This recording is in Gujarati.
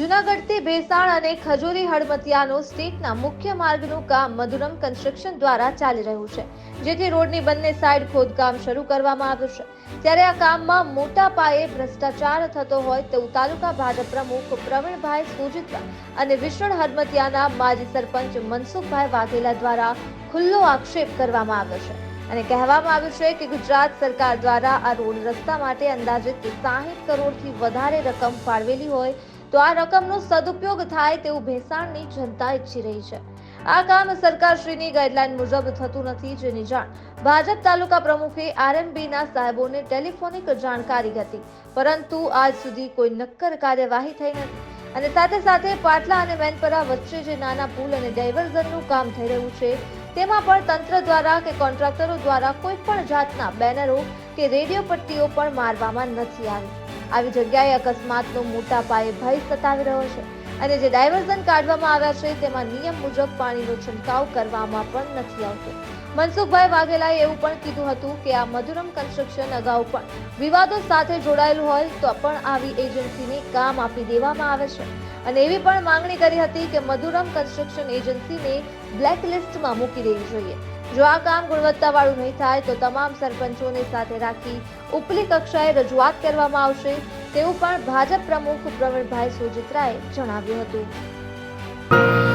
જુનાગઢથી ભેસાણ અને ખજૂરી હળમતિયાનો સ્ટેટના મુખ્ય માર્ગનું કામ મધુરમ કન્સ્ટ્રક્શન દ્વારા ચાલી રહ્યું છે, જેથી રોડની બંને સાઈડ ખોદકામ શરૂ કરવામાં આવ્યું છે. ત્યારે આ કામમાં મોટા પાયે ભ્રષ્ટાચાર થતો હોય તેવું તાલુકા ભાજપ પ્રમુખ પ્રવીણભાઈ સુજિત્રા અને વિશ્વણ હળમતિયાના માજી સરપંચ મનસુખભાઈ વાઘેલા દ્વારા ખુલ્લો આક્ષેપ કરવામાં આવ્યો છે. અને કહેવામાં આવ્યું છે કે ગુજરાત સરકાર દ્વારા આ રોડ રસ્તા માટે અંદાજિત સાહીઠ કરોડથી વધારે રકમ ફાળવેલી હોય તો આ રકમનો સદુપયોગ થાય તેવું ભેસાણની જનતા ઈચ્છી રહી છે. આ કામ સરકારશ્રીની ગાઈડલાઈન મુજબ થતું નથી જેની જાણ ભાજપ તાલુકા પ્રમુખે આરએમબીના સાહેબોને ટેલિફોનિક જાણકારી હતી. પરંતુ આજ સુધી કોઈ નક્કર કાર્યવાહી થઈ નથી. અને સાથે સાથે પાટલા અને મેનપરા વચ્ચે જે નાના પુલ અને ડાયવર્ઝનનું કામ થઈ રહ્યું છે, તેમાં પણ તંત્ર દ્વારા કે કોન્ટ્રાક્ટરો દ્વારા કોઈ પણ જાતના બેનરો કે રેડિયો પટ્ટીઓ પણ મારવામાં નથી આવી. આવી જગ્યાએ અકસ્માતનો મોટા પાયે ભય સતાવી રહ્યો છે. અને જે ડાયવર્ઝન કાઢવામાં આવ્યા છે, તેમાં નિયમ મુજબ પાણીનો છંટકાવ કરવામાં પણ નથી આવતો. મનસુખભાઈ વાઘેલાએ એવું પણ કીધું હતું કે આ મધુરમ કન્સ્ટ્રક્શન અગાઉ પણ વિવાદો સાથે જોડાયેલું હોય તો પણ આવી એજન્સીને કામ આપી દેવામાં આવે છે. અને એવી પણ માંગણી કરી હતી કે મધુરમ કન્સ્ટ્રક્શન એજન્સીને બ્લેક લિસ્ટમાં મૂકી દેવી જોઈએ. જો આ કામ ગુણવત્તાવાળું નહીં થાય, તો તમામ સરપંચોને સાથે રાખી ઉપલી કક્ષાએ રજૂઆત કરવામાં આવશે, તેવું પણ ભાજપ પ્રમુખ પ્રવીણભાઈ સુજિત્રાએ જણાવ્યું હતું.